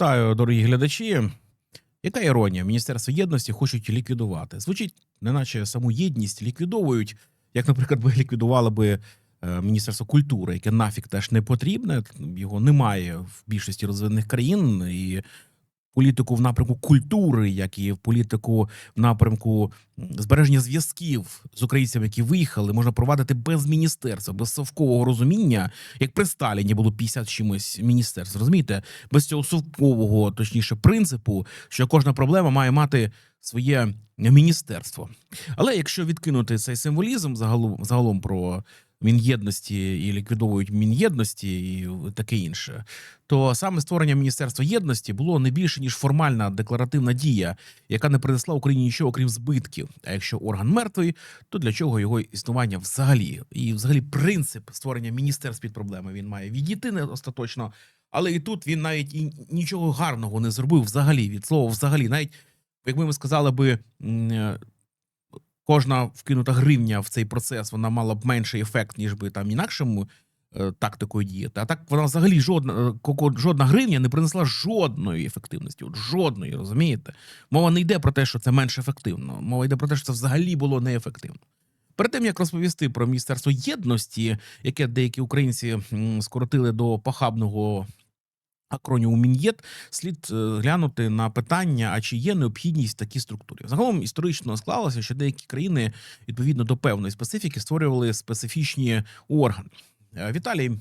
Вітаю, дорогі глядачі. Яка іронія? Міністерство єдності хочуть ліквідувати. Звучить, неначе саму єдність ліквідовують, як, наприклад, би ліквідували би е, Міністерство культури, яке нафік теж не потрібне. Його немає в більшості розвинених країн. І політику в напрямку культури, як і в політику в напрямку збереження зв'язків з українцями, які виїхали, можна провадити без міністерства, без совкового розуміння, як при Сталіні було 50 з чимось міністерств. Розумієте, без цього совкового, точніше, принципу, що кожна проблема має мати своє міністерство. Але якщо відкинути цей символізм загалом, загалом про Мін'єдності і ліквідовують Мін'єдності і таке інше, то саме створення Міністерства єдності було не більше ніж формальна декларативна дія, яка не принесла Україні нічого окрім збитків. А якщо орган мертвий, то для чого його існування взагалі? І взагалі принцип створення міністерств під проблеми він має відійти не остаточно, але і тут він навіть і нічого гарного не зробив взагалі від слова взагалі, навіть якби ми сказали би. Кожна вкинута гривня в цей процес вона мала б менший ефект, ніж би там інакшому е, тактикою діяти. А так вона взагалі жодна е, жодна гривня не принесла жодної ефективності. От жодної, розумієте? Мова не йде про те, що це менш ефективно. Мова йде про те, що це взагалі було неефективно. Перед тим як розповісти про міністерство єдності, яке деякі українці скоротили до похабного акроніму Мін'єд, слід е, глянути на питання, а чи є необхідність в такій структурі. Загалом історично склалося, що деякі країни відповідно до певної специфіки створювали специфічні органи. Е, В Італії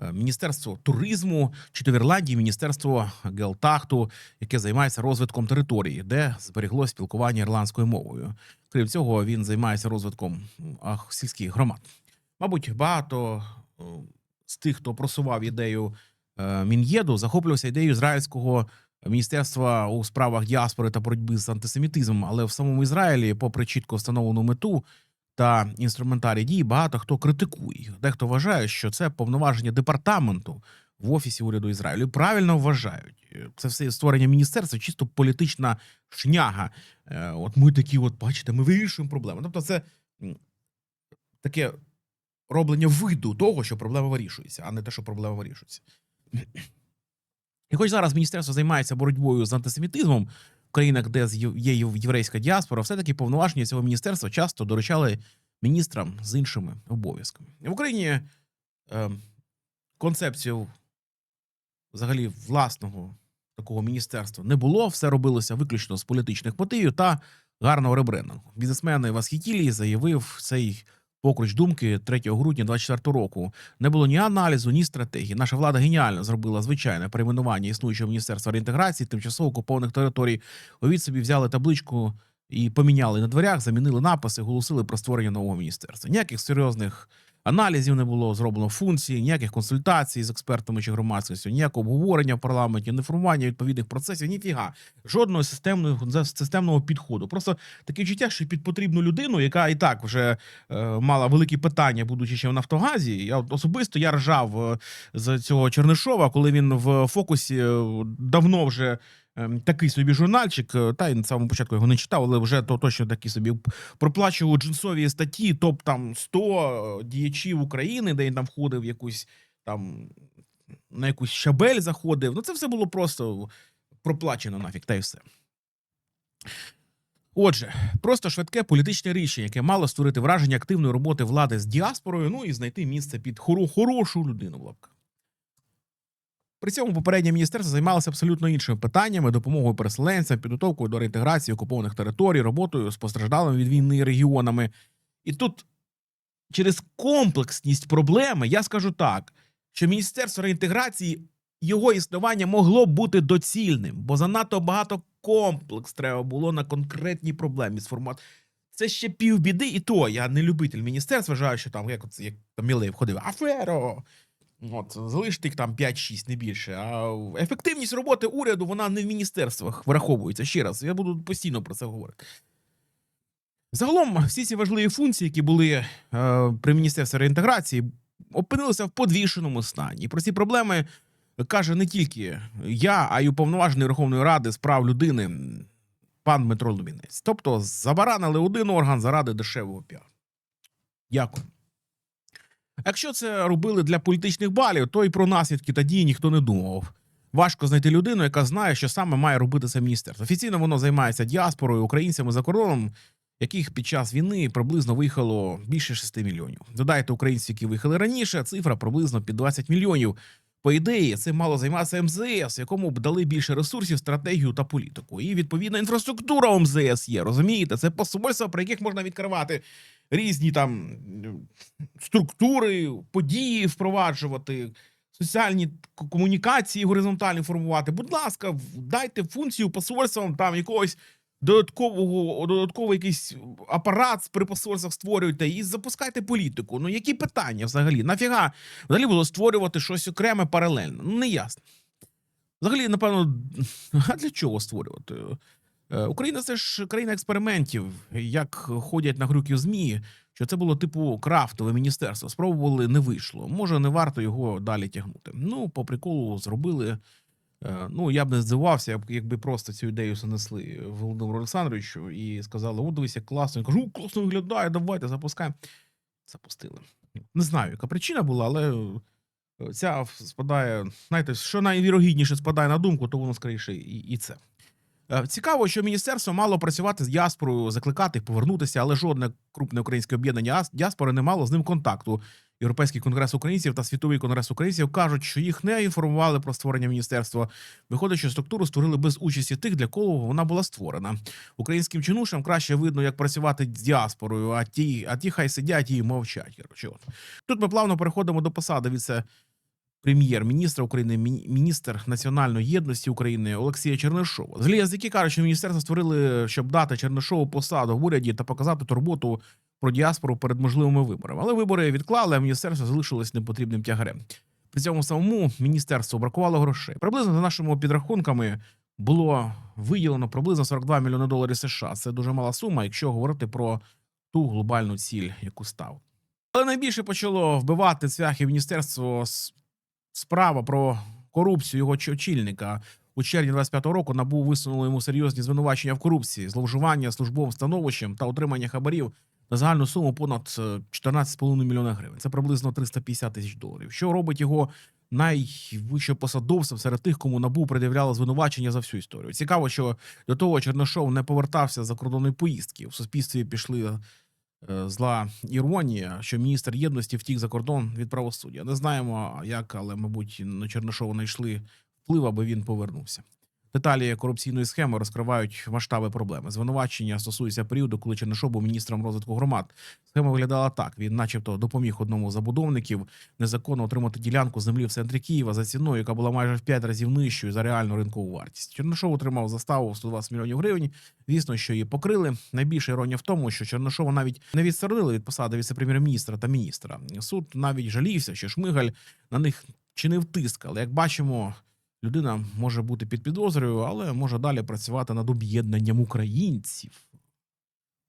е, Міністерство туризму, чи то в Ірландії Міністерство геотахту, яке займається розвитком території, де зберігло спілкування ірландською мовою. Крім цього, він займається розвитком сільських громад. Мабуть, багато з тих, хто просував ідею Мін'єду, захоплювався ідеєю ізраїльського міністерства у справах діаспори та боротьби з антисемітизмом, але в самому Ізраїлі, попри чітко встановлену мету та інструментарій дій, багато хто критикує. їх. Дехто вважає, що це повноваження департаменту в офісі уряду Ізраїлю. Правильно вважають. Це все створення міністерства, чисто політична шняга. Е, От ми такі, от бачите, ми вирішуємо проблему. Тобто, це таке роблення виду того, що проблема вирішується, а не те, що проблема вирішується. І хоч зараз міністерство займається боротьбою з антисемітизмом в країнах, де є єврейська діаспора, все-таки повноваження цього міністерства часто доручали міністрам з іншими обов'язками. В Україні е, концепцію взагалі власного такого міністерства не було. Все робилося виключно з політичних мотивів та гарного ребрендингу. Бізнесмен Васхітілій заявив цей покруч думки 3 грудня 2024 року. Не було ні аналізу, ні стратегії. Наша влада геніально зробила звичайне перейменування існуючого міністерства реінтеграції тимчасово окупованих територій. Овід собі взяли табличку і поміняли на дверях, замінили написи, голосили про створення нового міністерства. Ніяких серйозних аналізів не було зроблено функцій, ніяких консультацій з експертами чи громадськістю, ніякого обговорення в парламенті, не формування відповідних процесів. Ніфіга жодного системного системного підходу. Просто таке відчуття, що під потрібну людину, яка і так вже е, мала великі питання, будучи ще в Нафтогазі. Я особисто я ржав е, з цього Чернишова, коли він в фокусі е, давно вже. Ем, Такий собі журнальчик, е, та й на самому початку його не читав, але вже то точно такий собі проплачував джинсові статті, топ там 100 діячів України, де він там входив в якусь там на якусь щабель заходив. Ну це все було просто проплачено нафіг, та й все. Отже, просто швидке політичне рішення, яке мало створити враження активної роботи влади з діаспорою, ну і знайти місце під хоро хорошу людину в лапках. При цьому попереднє міністерство займалося абсолютно іншими питаннями: допомогою переселенцям, підготовкою до реінтеграції окупованих територій, роботою з постраждалими від війни регіонами. І тут через комплексність проблеми я скажу так, що міністерство реінтеграції його існування могло б бути доцільним, бо занадто багато комплекс треба було на конкретній проблемі сформувати. Це ще півбіди, і то я не любитель міністерства, вважаю, що там як, як там Мілей входив аферо. От, залишити їх там 5-6, не більше. А ефективність роботи уряду вона не в міністерствах враховується. Ще раз, я буду постійно про це говорити. Загалом, всі ці важливі функції, які були е, при міністерстві реінтеграції, опинилися в подвішеному стані. І про ці проблеми каже не тільки я, а й уповноважений Верховної Ради з прав людини пан Дмитро Лубінець. Тобто забаранили один орган заради дешевого піару. Дякую. Якщо це робили для політичних балів, то і про наслідки та дії ніхто не думав. важко знайти людину, яка знає, що саме має робити це міністерство. Офіційно воно займається діаспорою, українцями за кордоном, яких під час війни приблизно виїхало більше 6 мільйонів. Додайте українців, які виїхали раніше, цифра приблизно під 20 мільйонів. По ідеї, цим мало займатися МЗС, якому б дали більше ресурсів, стратегію та політику. І відповідна інфраструктура МЗС є. Розумієте, це посольства, про яких можна відкривати різні там структури, події впроваджувати, соціальні комунікації горизонтальні формувати. Будь ласка, дайте функцію посольствам там якогось додаткового додатковий якийсь апарат при посольствах створюйте і запускайте політику. Ну які питання взагалі? Нафіга взагалі було створювати щось окреме паралельно? Ну не ясно. Взагалі, напевно, а для чого створювати? Е, Україна це ж країна експериментів. Як ходять на грюків ЗМІ, що це було типу крафтове міністерство. Спробували, не вийшло. Може, не варто його далі тягнути. Ну, по приколу зробили. Е, Ну, я б не здивувався, якби просто цю ідею занесли Володимиру Олександровичу і сказали: о, дивись, як класно. Я кажу, «О, класно виглядає, давайте запускаємо. Запустили. Не знаю, яка причина була, але е, ця спадає. Знаєте, що найвірогідніше спадає на думку, то воно скоріше і це. Е, Цікаво, що міністерство мало працювати з діаспорою, закликати їх повернутися, але жодне крупне українське об'єднання діаспори не мало з ним контакту. Європейський конгрес українців та світовий конгрес українців кажуть, що їх не інформували про створення міністерства. Виходить, що структуру створили без участі тих, для кого вона була створена. Українським чинушам краще видно, як працювати з діаспорою, а ті, а ті хай сидять і мовчать. Коротше, от. Тут ми плавно переходимо до посади віце прем'єр-міністра України, міністр національної єдності України Олексія Чернишова. Взагалі, язики кажуть, що міністерство створили, щоб дати Чернишову посаду в уряді та показати турботу про діаспору перед можливими виборами. Але вибори відклали, а міністерство залишилось непотрібним тягарем. При цьому самому міністерству бракувало грошей. Приблизно за нашими підрахунками було виділено приблизно 42 мільйони доларів США. Це дуже мала сума, якщо говорити про ту глобальну ціль, яку став. Але найбільше почало вбивати цвяхи міністерство справа про корупцію його очільника. У червні 25-го року набу висунуло йому серйозні звинувачення в корупції, зловживання службовим становищем та отримання хабарів на загальну суму понад е, 14,5 мільйона гривень. Це приблизно 350 тисяч доларів. Що робить його найвищим посадовцем серед тих, кому набу пред'являло звинувачення за всю історію. Цікаво, що до того Чернишов не повертався за кордонної поїздки. В суспільстві пішли е, зла іронія, що міністр єдності втік за кордон від правосуддя. Не знаємо як, але мабуть на Чернишова знайшли вплив, аби він повернувся. Деталі корупційної схеми розкривають масштаби проблеми. Звинувачення стосується періоду, коли Чернишов був міністром розвитку громад. Схема виглядала так: він, начебто, допоміг одному з забудовників незаконно отримати ділянку землі в центрі Києва за ціною, яка була майже в 5 разів нижчою за реальну ринкову вартість. Чернишов отримав заставу в 120 мільйонів гривень. Звісно, що її покрили. Найбільша іронія в тому, що Чернишова навіть не відсторонили від посади віце-прем'єр-міністра та міністра. Суд навіть жалівся, що Шмигаль на них чинив тиск. Але як бачимо, людина може бути під підозрою, але може далі працювати над об'єднанням українців.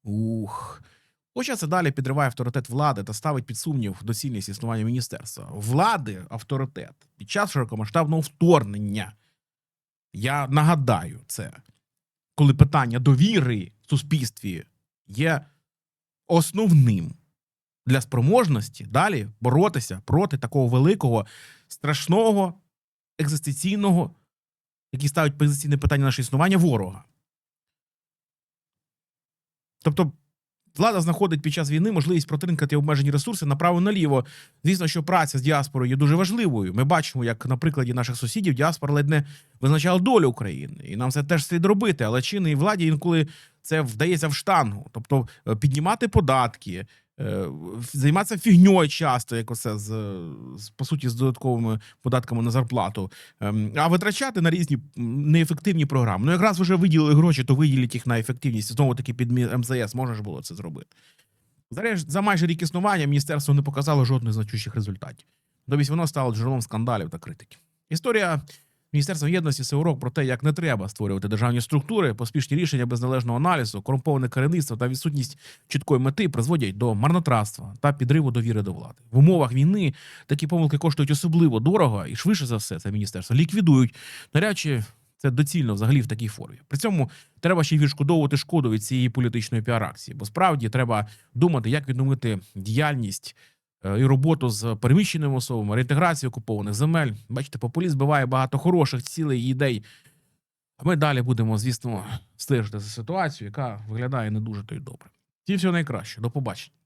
Ух. Хоча це далі підриває авторитет влади та ставить під сумнів доцільність існування міністерства. Влади авторитет під час широкомасштабного вторгнення. Я нагадаю це, коли питання довіри в суспільстві є основним для спроможності далі боротися проти такого великого, страшного, екзистенційного, який ставить позиційне питання наше існування ворога. Тобто влада знаходить під час війни можливість протринкати обмежені ресурси направо-наліво. Звісно, що праця з діаспорою є дуже важливою. Ми бачимо, як на прикладі наших сусідів діаспора ледь не визначала долю України, і нам це теж слід робити. Але чинній владі інколи це вдається в штангу, тобто е, піднімати податки. Е, Займатися фігньою часто, як оце з, з по суті з додатковими податками на зарплату, ем, а витрачати на різні неефективні програми. Ну, якраз вже виділили гроші, то виділіть їх на ефективність. Знову таки під МЗС можна ж було це зробити. Зареж- За майже рік існування міністерство не показало жодних значущих результатів. Тобто воно стало джерелом скандалів та критики. Історія Міністерства єдності це урок про те, як не треба створювати державні структури, поспішні рішення без належного аналізу, корумповане керівництво та відсутність чіткої мети призводять до марнотратства та підриву довіри до влади. В умовах війни такі помилки коштують особливо дорого, і швидше за все це міністерство ліквідують. Навряд чи це доцільно взагалі в такій формі. При цьому треба ще й відшкодовувати шкоду від цієї політичної піар-акції, бо справді треба думати, як відновити діяльність і роботу з переміщеними особами, реінтеграцію окупованих земель. Бачите, популізм збиває багато хороших цілей і ідей. А ми далі будемо, звісно, стежити за ситуацією, яка виглядає не дуже то й добре. Всі всього найкраще. До побачення.